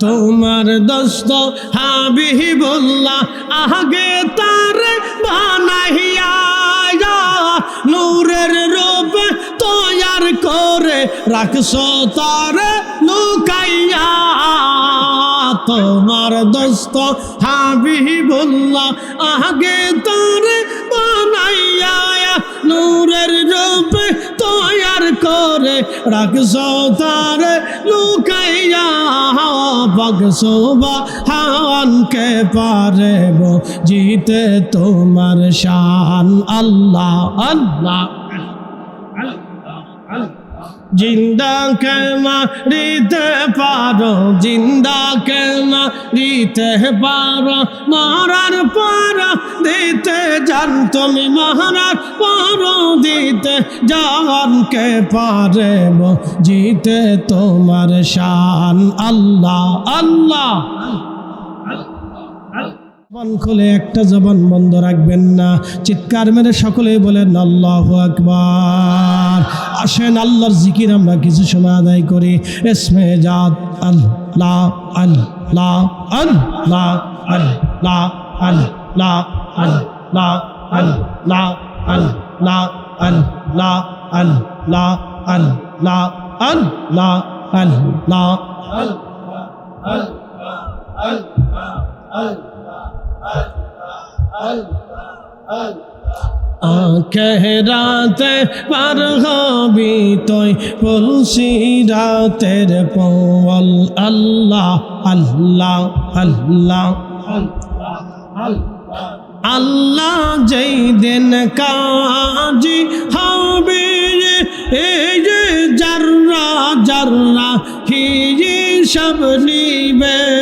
তোমার দোস্ত হাবিবুল্লাহ আগে তার বানাইয়া নূরের রূপ তৈয়ার করে রাখছো তার লুকাইয়া। তোমার দোস্ত হাবিবুল্লাহ আগে তার বানাইয়া নূরের রূপ তৈয়ার করে রাখছো তার লুকাইয়া বগসোবা হাওয়ানকে পারেব জিতে তোমার শান। আল্লাহ আল্লাহ। জিন্দা কে মারিতে পারো? জিন্দা কে মারিতে পারো? মারার পর দিতে জান তুমি, মারার পর দিতে জানকে পারেব জিতে তোমার শান। আল্লাহ আল্লাহ। জবান খুলে একটা জবান বন্ধ রাখবেন না চিৎকার মেরে সকলেই বলেন আল্লাহ আকবার আসেন আল্লাহর জিকির আমরা কিছু সময় আদায় করি এসমে জাত আল্লাহ আল্লাহ আল্লাহ আল্লাহ আল্লাহ আল্লাহ আল্লাহ আল্লাহ আল্লাহ আল্লাহ আল্লাহ আল্লাহ আল্লাহ রাতে পার হবি তুই পলসি রাতের পল আল্লাহ আল্লাহ আল্লাহ। আল্লাহ যেই দিন কাজি হবে, এই যে জাররা জাররা হি সব নিবে।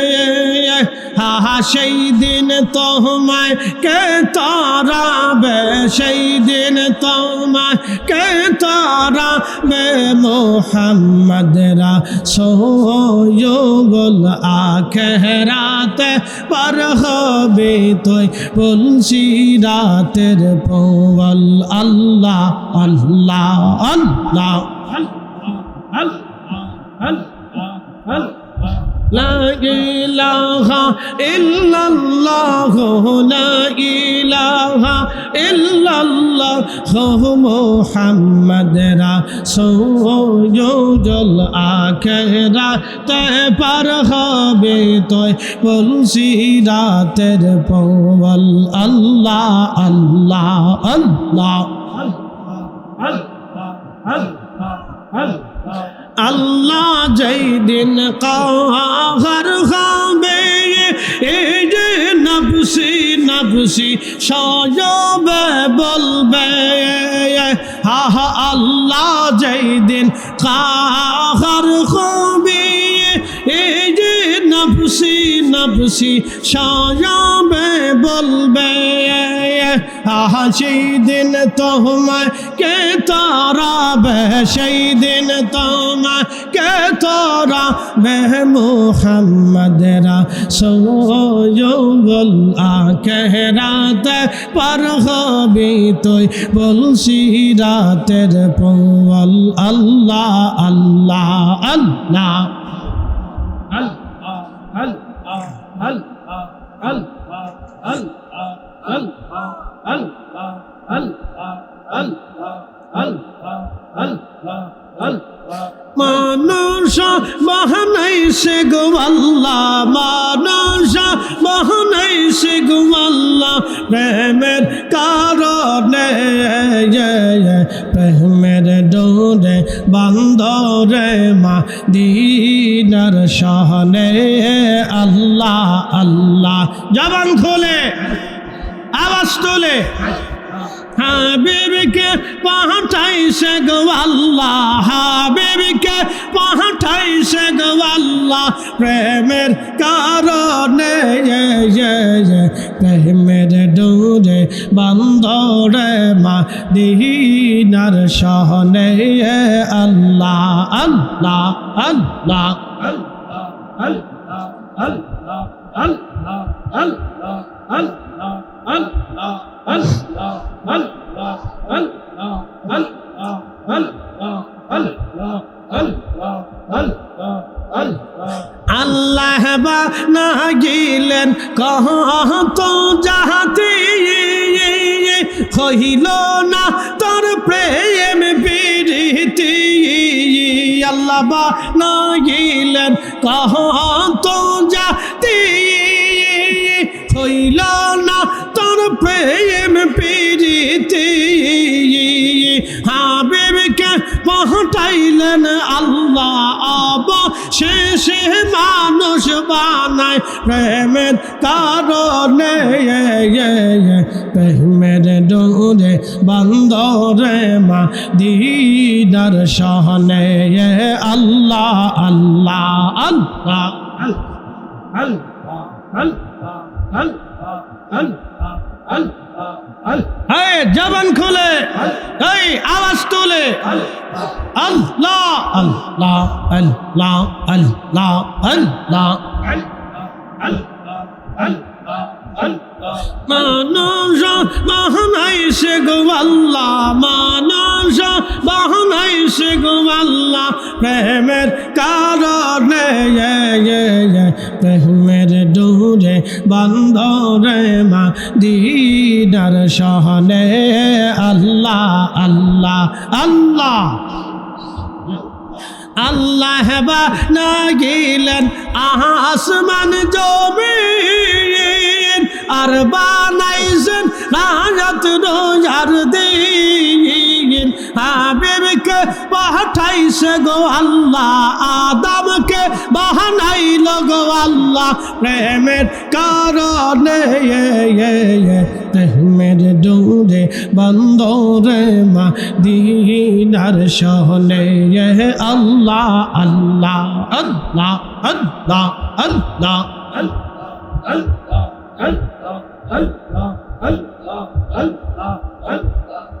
সেই দিন তোমায় কে তারাবে? সেই দিন তোমায় কে তারাবে? মোহাম্মদরা সোয়ুল আখেরাতে পার হবে তুই বলছি রাতের পল আল্লাহ আল্লাহ আল্লাহ। لا إله إلا الله لا إله إلا الله محمد رسول الآخرة تبر خبيتوي بلسي راتر پول الله الله الله الله الله الله আল্লাহ যেই দিন কাহার হবে এই যে নবসি নবসি সজবে বলবে। হা আল্লাহ যেই দিন কাহার হবে এই যে নবসি নবসি সজবে বলবে। আহা সেই দিন তোমায় কে তারাবে? সেই দিন তোমায় কে তোরা তারাবে? মোহাম্মদরা সোজল আখেরাতে পার হবি তুই। বলছি রাতের পল আল্লাহ আল্লাহ আল্লাহ। মানুষ বাহানাইছে গো আল্লাহ মানুষ বাহানাইছে গো প্রেমের কারণে প্রেমের ডোরে বান্দরে মা দিনার সহনে মদিনার সহনে আল্লাহ আল্লাহ আল্লাহ। আল্লাহ বা না গিলেন কহ তো যাহাতি হইল না, তোর প্রেম বিরীতি আল্লাহ বা না গিলেন কহ তো যাতে হইল না, তোর প্রেম প্রীতি হাবিবকে পহটাইলেন। আল্লাহ আব শেষে মানুষ বানায় প্রেমের কারণে। বন্দরে মা দিদার সহনে আল্লাহ আল্লাহ আল্লাহ জবান খুলে এই আওয়াজ তুলে আল্লাহ আল্লাহ আল্লাহ আল্লাহ আল্লাহ আসমান জমিন আর বানাইছেন রাজত রোজার দিন। হাবিবকে পাঠাইছে গো আল্লাহ আদমকে বাহানাইল গো আল্লাহ প্রেমের কারণে প্রেমের ডোরে বন্দরে মা দিনার সহনে আল্লাহ আল্লাহ আল্লাহ আল্লাহ আল্লাহ বজ পাগলা রে ডুবলো বেলা দেখনা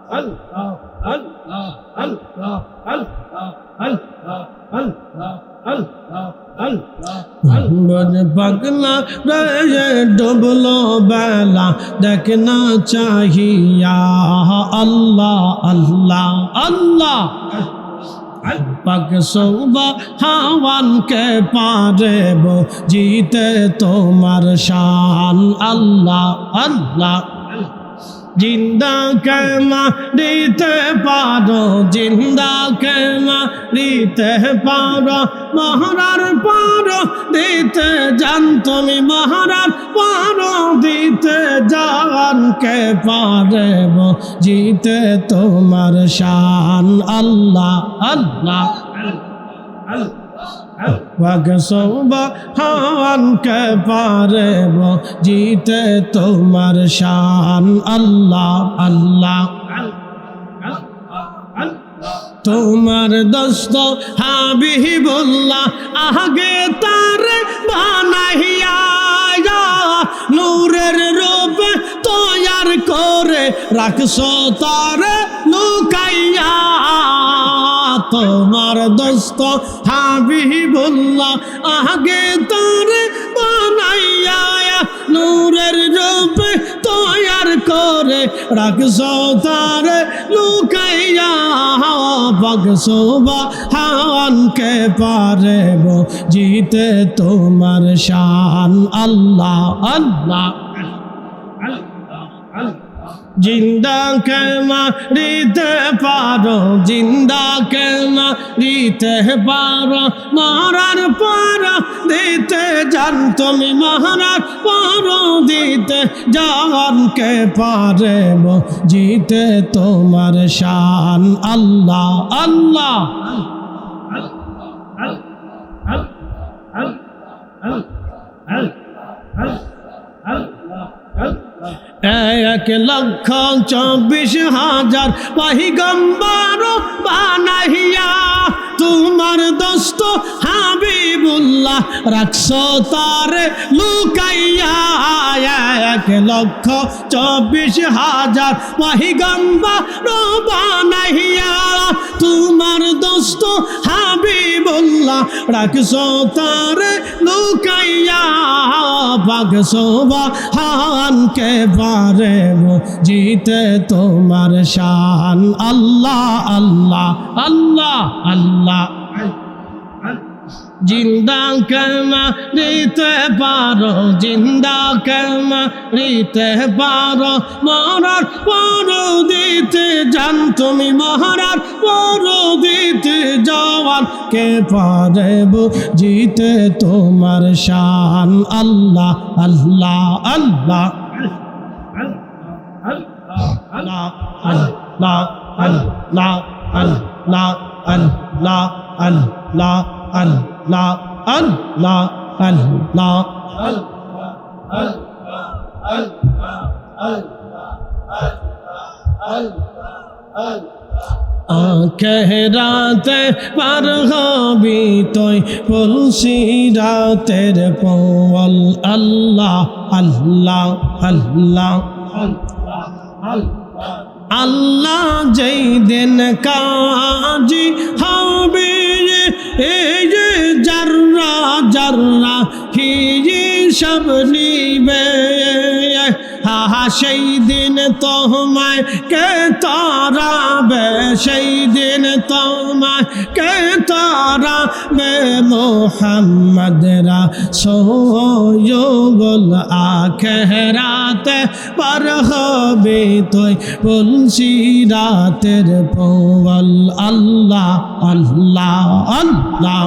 पगला रे डुबलो बेला देखना चाहिया। अल्लाह अल्लाह अल्लाह। पग सौबा हावन के पारे वो जीते तोमर शान अल्लाह अल्लाह। জিন্দা কেমা দিতে পারো? জিন্দা কেমা দিতে পারো? মহারার পারো দিতে জান তুমি। মহারার পারো দিতে জান কে পারেব জিতে তোমার শান। আল্লাহ আল্লাহ সৌবা হান কে পারেব জিতে তোমার শান আল্লাহ আল্লাহ তোমার দোস্ত হাবিবুল্লাহ আগে তার বানাইয়া নূরের রূপ তৈয়ার করে রাখছো তার লুকাইয়া তোমার দোস্ত হাবিবুল্লাহ আগে তার বানাইয়া নূরের রূপ তৈয়ার করে রাখছো তার লুকাইয়া। বগসোবা হাওয়ানকে পারেব জিতে তোমার শান। আল্লাহ আল্লাহ। জিন্দা কেমা দিতে পারো জিন্দা কেমা দিতে পারো মহারার পর দিতে জান তুমি মহারার পর দিতে জানকে পারেব জিতে তোমার শান আল্লাহ আল্লাহ এক লক্ষ চব্বিশ হাজার পাহিগম্বর বানাইয়া তোমার দোস্ত হাবিবুল্লাহ রাখছো তার লুকাইয়া এক লক্ষ চব্বিশ হাজার মহিগম্বা বানাইয়া তোমার দোস্ত হাবিবুল্লাহ রাখছো তার লুকাইয়া বাগসোবা হান কে পারে জিতে তোমার শান। আল্লাহ আল্লাহ আল্লাহ আল্লাহ। জিন্দা কেমা দিতে পারো, জিন্দা কেমা দিতে পারো। মরার পর দিতে জান তুমি মহারার পর দিতে জওয়ান। কে পারে জিতে তোমার শান? আল্লাহ আল্লাহ। আল্লাহ আল্লাহ আল্লাহ আল্লাহ আল্লাহ। আন লা আন লা আন লা আন লা আন লা আল আল আল আল আল আল পার হবি তৈ পুলসি রাতের পল আল্লাহ আল্লাহ আল্লাহ আল্লাহ যেই দিন কাজি হবে এই যে জাররা জাররা হি সব নিবে। সেই দিন তোমায় কে তারাবে? সেই দিন তোমায় কে তারাবে? মোহাম্মদরা সোয়ুল আখেরাতে পার হবে তুই, বলছি রাতের পল আল্লাহ আল্লাহ আল্লাহ।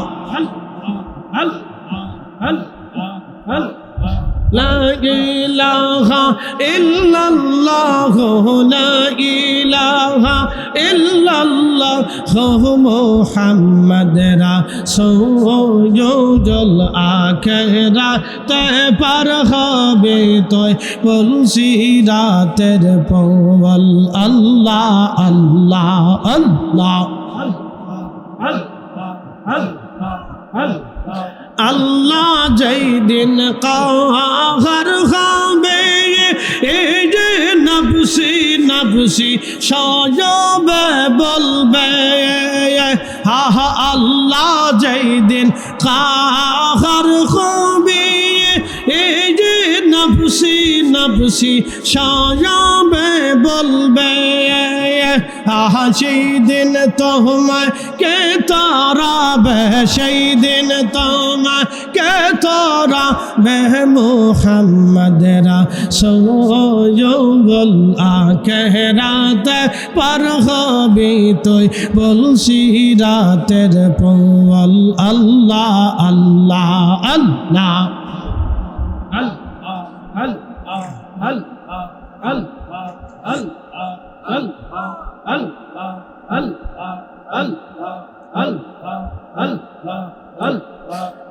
لا إله إلا الله لا إله إلا الله محمد رسول الآخرة পার হবে তুই বলছি রাতের পল আল্লাহ আল্লাহ আল্লাহ আল্লাহ যেই দিন এই যে নবসি নবসি সজবে বলবে। হা আল্লাহ যেই দিন কাহার হবে এই নবসি নবসি সজবে বলবে। আহা, সেই দিন তোমায় কে তারাবে সেই দিন তোমায় কে তারা বে মোহাম্মদরা সোজল আখেরাতে পার হবি তুই বলছি রাতের পল আল্লাহ আল্লাহ আল্লাহ।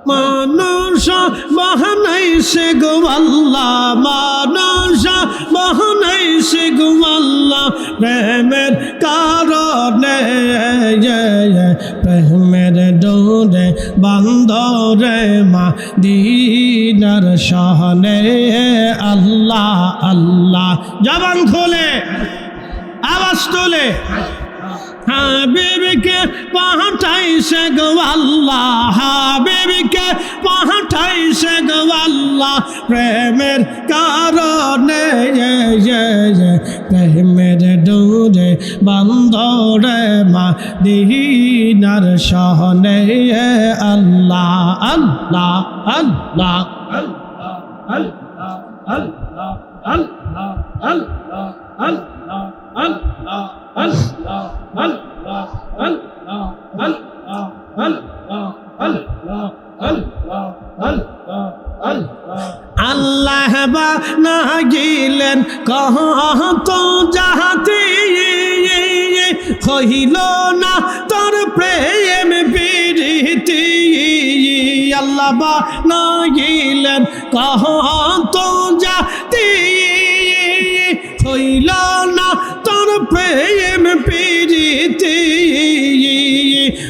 মানুষ বাহানাই সে গোয়াল্লা মানুষ বাহানাই সে গোয়াল্লা প্রেমের কারণে, প্রেমের ডোরে, বান্দরে, মা দিনার সহনে আল্লাহ আল্লাহ, জবান খোলে। আওয়াজ তোলে। হাবিবকে পাঠাইছে গো আল্লাহ, হাবিবকে পাঠাইছে গো আল্লাহ। প্রেমের কারণে প্রেমের ডোরে বান্দরে মা দিনার সহনে আল্লাহ আল্লাহ আল্লাহ আল্লাহ। বা না গিলেন কহ তো যাহাতে কহিল না তোর প্রেম প্রীতি আল্লাহ বা না গিলেন কহ তো যাতে হইল না প্রেম প্রীতি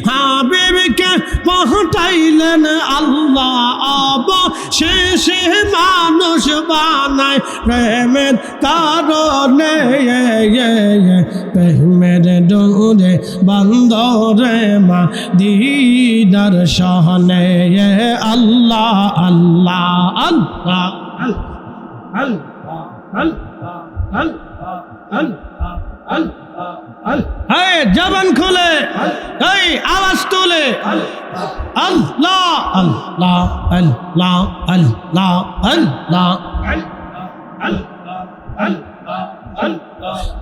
হাবে পাঠাইলেন আল্লাহ আব শেষে মানুষ বানায় প্রেমের কারণে প্রেমের ডোরে বন্দরে মা দিদার সহনে আল্লাহ আল্লাহ আল্লাহ এই জবান খুলে। এই আওয়াজ তুলে। আল্লাহ আল্লাহ আল্লাহ আল্লাহ আল্লাহ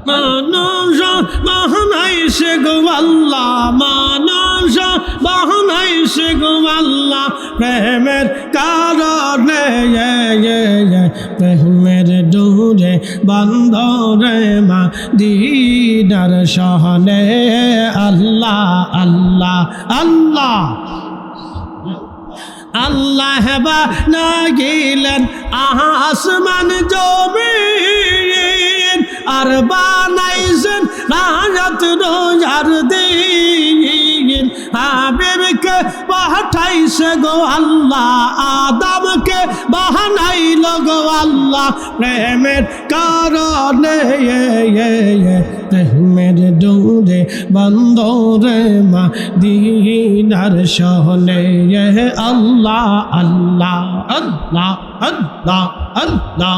মানুষ বাহনাই সে গো আল্লাহ মানুষ বাহনাই সে গো প্রেমের কারণে প্রেমের ডোরে বন্ধরে মা দিদার সহনে, আল্লাহ আল্লাহ আল্লাহ। আল্লাহ বা না গেলেন আসমান জমিন। আর বানাইছেন রাজত রোজার দিন। হাবিবকে পাঠাইছে গো আল্লাহ, আদমকে বাহানাইল গো আল্লাহ। প্রেমের কারণে, প্রেমের ডোরে বন্দরে মা দিনার সহনে। আল্লাহ আল্লাহ আল্লাহ আল্লাহ আল্লাহ।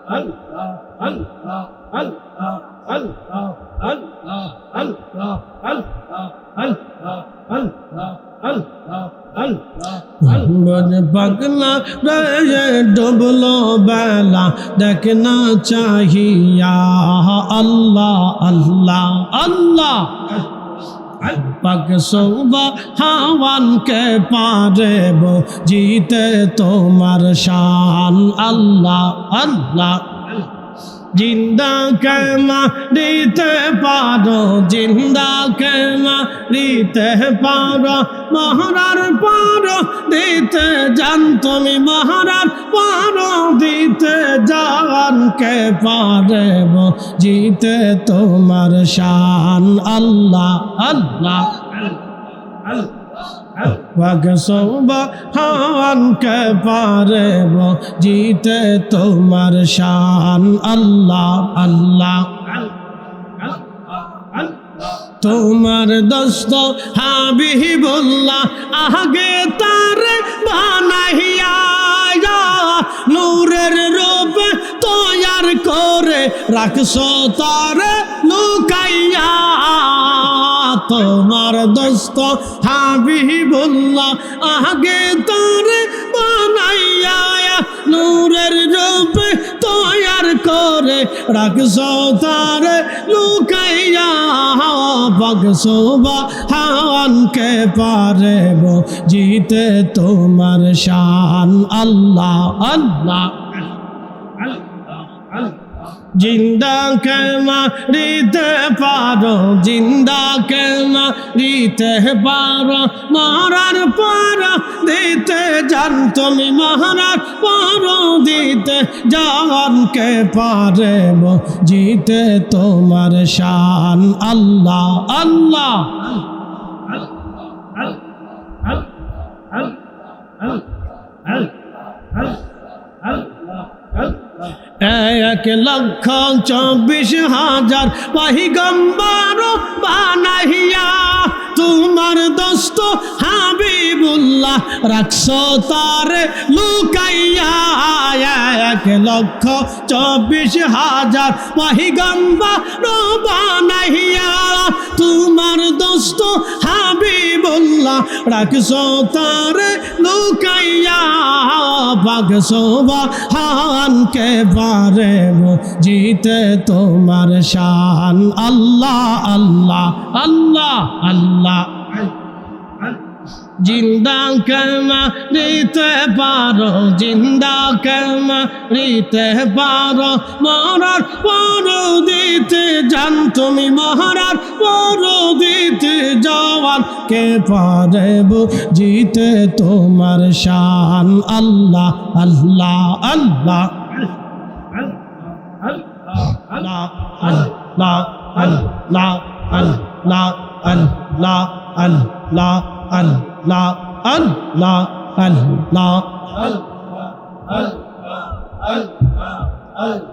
পাগলা রে ডুবলো বেলা দেখনা চাহিয়া আল্লাহ আল্লাহ আল্লাহ। পাক সৌবা হাওয়ানকে পারেব জিতে তোমার শান। আল্লাহ আল্লাহ। জিন্দা কেমা দিতে পারো? জিন্দা কেমা দিতে পারো? মহারার পারো দিতে জান তুমি। মহারার পারো দিতে কে পারেব জিতে তোমার শান। আল্লাহ আল্লাহ বগসৌবা হানকে পারেব জিতে তোমার শান আল্লাহ আল্লাহ। তোমার দোস্ত হাবিবুল্লাহ আগে তার বানাইয়া নূরের রূপ তৈয়ার করে রাখছো তার লুকাইয়া। তোমার দোস্ত হাবিবুল্লাহ আগে তার বানাইয়া নূরের রূপ তৈয়ার করে রাখছো, তার লুকাইয়া বগসোবা হাওয়ানকে পারেব জিতে তোমার শান। আল্লাহ আল্লাহ। জিন্দা কেমা দিতে পারো জিন্দা কেমা দিতে পারো মারার পারো দিতে জান তুমি মহারার পারো দিতে জানকে পারেব জিতে তোমার শান আল্লাহ আল্লাহ এক লক্ষ চব্বিশ হাজার পাহিগম্বর বানাইয়া তোমার দোস্ত হাবিবুল্লাহ রাখছ তার লুকাইয়া এক লক্ষ চব্বিশ হাজার পাহিগম্বর বানাইয়া তোমার দোস্ত হাবিবুল্লাহ রাখছ তার লুকাইয়া বাগসোবা হানকে পারে জিতে তোমার শান। আল্লাহ আল্লাহ আল্লাহ আল্লাহ। জিন্দা কেমা দিতে পারো? জিন্দা কেমা দিতে পারো? মরার পর দিতে জান তুমি মহারার পর দিতে যাওয়ার কে পারে জিতে তোমার শান? আল্লাহ আল্লাহ। আল্লাহ আল্লাহ আল্লাহ আল্লাহ আল্লাহ আল্লাহ আল্লাহ। আল লা আল লা আল লা আল আল আল আল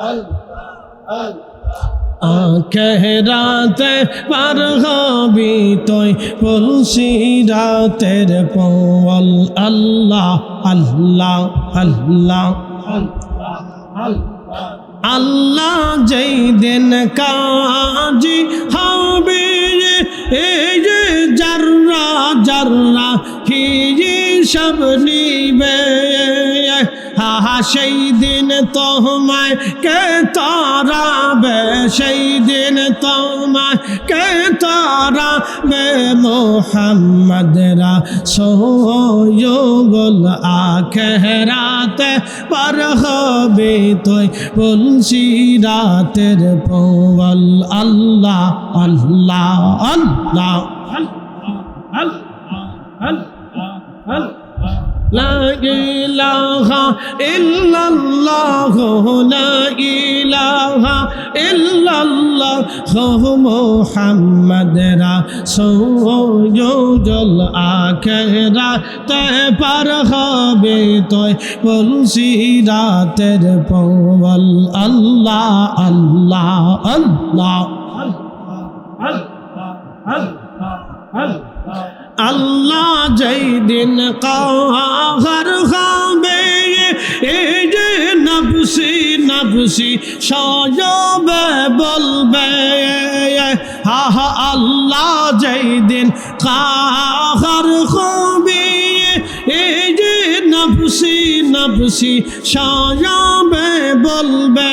আল আল আখেরাতে পার হবি তোই পুলসি রাতের পল আল্লাহ আল্লাহ আল্লাহ আল্লাহ যেই দিন কাজি হবি এই যে জাররা জাররা হিজি সব নিবে? সেই দিন তোমায় কে তারাবে? সেই দিন তোমায় কে তারাবে? মোহাম্মদরা সোয়ুল আখেরাতে পার হবে তুই, বলছি রাতের পল আল্লাহ আল্লাহ আল্লাহ। لا إله إلا الله لا إله إلا الله محمد رسول جل آخرا تبر خبيت بلسيرات البول الله الله الله الله الله الله আল্লাহ যেই দিন কাহার হবে, এই যে নবসি নবসি সজবে বলবে হা আল্লাহ যেই দিন কাহার হবে, এই যে নবসি নবসি সজবে বলবে।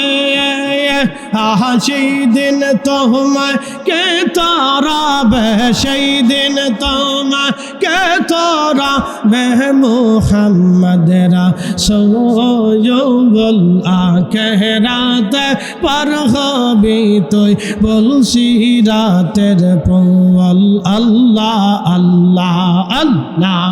আহা, সেই দিন তোমায় কে তারাবে সেই দিন তোমায় কে তারাবে মোহাম্মদরা সৌজল আখেরাতে পার হবি তুই বলছি রাতের পল আল্লাহ আল্লাহ আল্লাহ।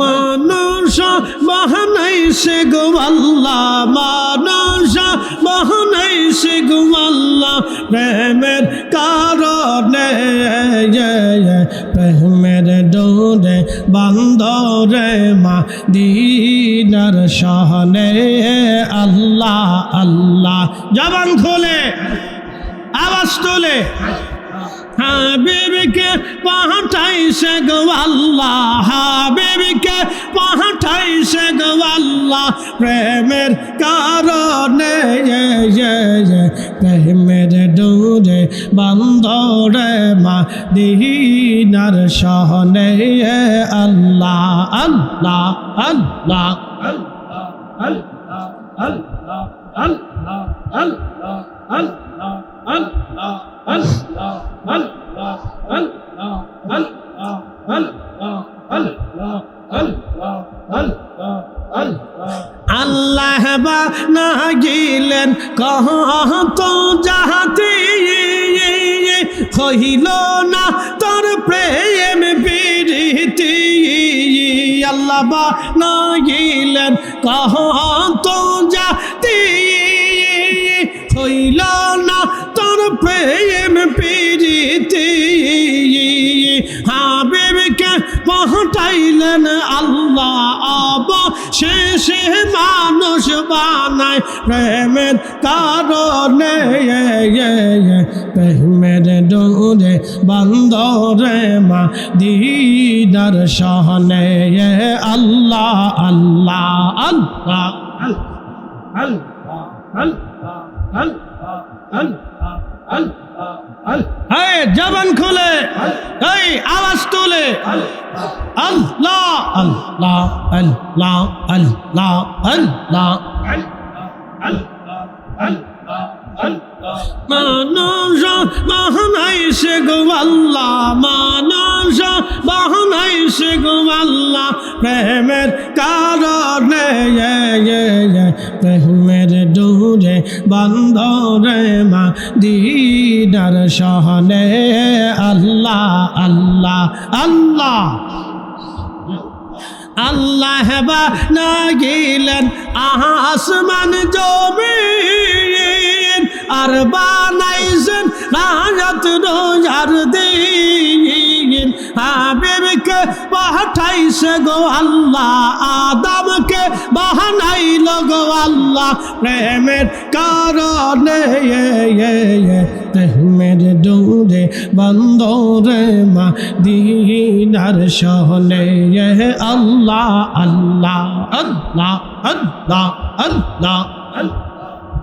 মানুষ বাহানাই সে গোয়াল্লা মানুষ বাহানাই সে গোয়াল্লা প্রেমের কারণে, প্রেমের ডোরে বান্দরে মা দিনার সহনে আল্লাহ আল্লাহ, জবান খোলে। আওয়াজ তোলে। হাবিবকে পাঠাইছে গো আল্লাহ, হাবিবকে পাঠাইছে গো আল্লাহ। প্রেমের কারণে প্রেমের ডোরে বন্ধরে মা দিনার সহনে আল্লাহ আল্লাহ আল্লাহ আল্লাহ। বা না গিলেন কহ তো যাহাতে হইল না তোর প্রেম প্রীতি। আল্লাহ বা না গিলেন কহ তো প্রীতি হাবিবকে পাঠাইলেন আল্লাহ আব শেষে মানুষ বানায় প্রেমের কারণে প্রেমের ডোরে বন্দরে মা দিদার সহনে আল্লাহ আল্লাহ আল্লাহ হে জবান খুলে। এই আওয়াজ তুলে। আল্লাহ। আল্লাহ আল্লাহ আল্লাহ আল্লাহ। মানুষ বাহনাইছে গো আল্লাহ মানুষ বাহনাইছে গো প্রেমের কারণে প্রেমের ডোরে বন্ধরে, মা, দিদার সহনে, আল্লাহ আল্লাহ আল্লাহ। আল্লাহ বা না গেলেন আসমান জমিন আর বানাইছেন রাজত রোজার দিন। হাবিবকে পাঠাইছে গো আল্লাহ, আদমকে বাহানাইল গো আল্লাহ। প্রেমের কারণে প্রেমের ডোরে বন্দরে মা দিনার সহনে এ আল্লাহ আল্লাহ আল্লাহ আল্লাহ আল্লাহ।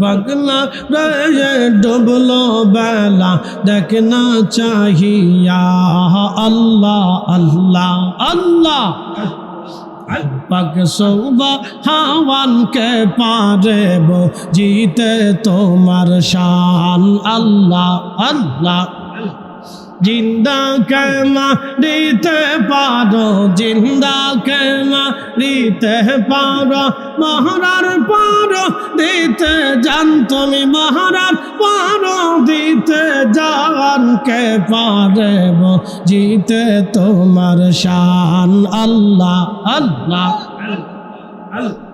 পাগলা রে ডুবলো বেলা দেখনা চাহিয়া। আল্লাহ আল্লাহ আল্লাহ। পাক সৌবা হাওয়ানকে পারেব জিতে তোমার শান। আল্লাহ আল্লাহ। জিন্দা কেমা দিতে পারো? জিন্দা কেমা দিতে পারো? মহারার পারো দিতে জান তুমি। মহারার পারো দিতে জান কে পারে জিতে তোমার শান। আল্লাহ আল্লাহ হান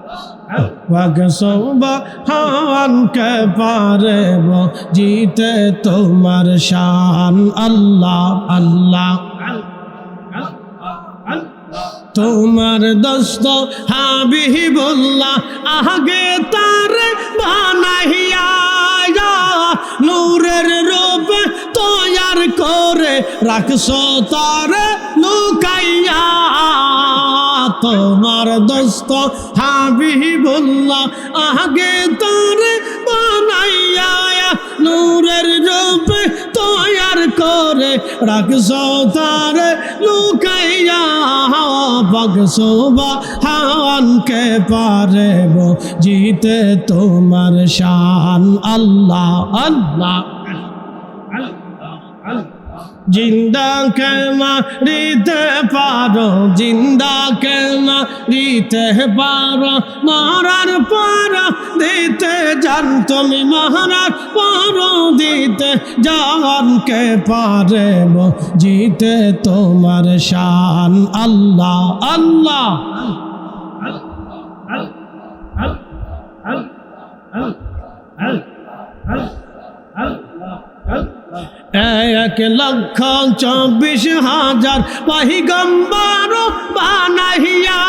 কে পারে জিতে তোমার শান আল্লাহ আল্লাহ। তোমার দোস্ত হাবিবুল্লাহ, আগে তার বানাইয়া নূরের রূপ তৈয়ার করে রাখছো তার, লুকাইয়া। তোমার দোস্ত হাবিবুল্লাহ আগে তার বানাইয়া নূরের রূপ তৈয়ার করে রাখছো, তার লুকাইয়া বগসোবা হাওয়ানকে পারে জিতে তোমার শান। আল্লাহ আল্লাহ। জিন্দা কেমা দিতে পারো, জিন্দা কেমা দিতে পারো? মহারার পার দিতে জান তুমি মহারার পার দিতে জান কে পারে জিতে তোমার শান। আল্লাহ আল্লাহ। এক লক্ষ চব্বিশ হাজার পাহিগম্বর বানাহিয়া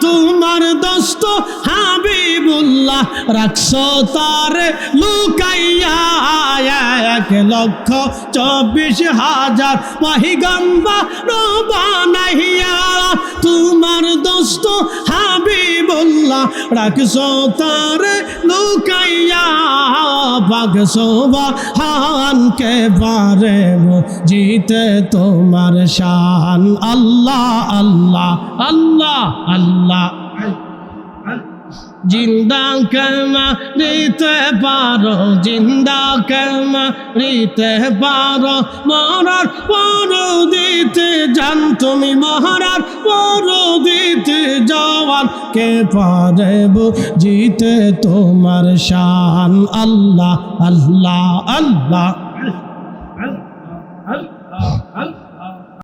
তোমার দোস্ত রাখছ তার লুকাইয়া এক লক্ষ চব্বিশ হাজার পাহিগম্বর বানাহিয়া তোমার দোস্ত হাবিবুল্লাহ রাখছ তার লুকাইয়া বাগসোবা হানকে পারে জিতে তোমার শান। আল্লাহ আল্লাহ আল্লাহ আল্লাহ। জিন্দা কেমা দিতে পারো জিন্দা কেমা দিতে পারো মরার পর দিতে জান তুমি মহারার পর দিতে জওয়ান কে পারে জিতে তোমার শান আল্লাহ আল্লাহ আল্লাহ